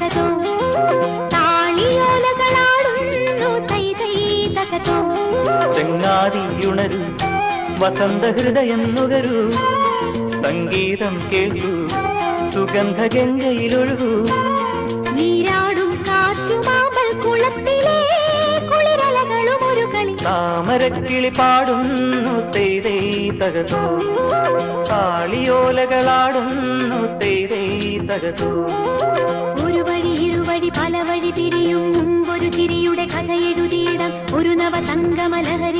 തകതോ താളിയോലകളാടുന്നു തൈ തൈ തകതോ ചങ്ങാതിയുണരൂ വസന്തഹൃദയം നുകരൂ. സംഗീതം കേൾക്കൂ സുഗന്ധഗംഗയിലൊഴുകൂ. നീരാടും കാറ്റുമാമ്പൽ കുളത്തിലെ കുളിരലകളും ഒരു കളി. താമരക്കിളി പാടുന്നു തേതേ തകതോ താളിയോലകളാടുന്നു തേതേ തകതോ വഴി തിരിയും മുമ്പൊരു ചിരിയുടെ കഥയെഴുതിയിടം ഒരു നവ സംഗമ ലഹരിയിലലിയാം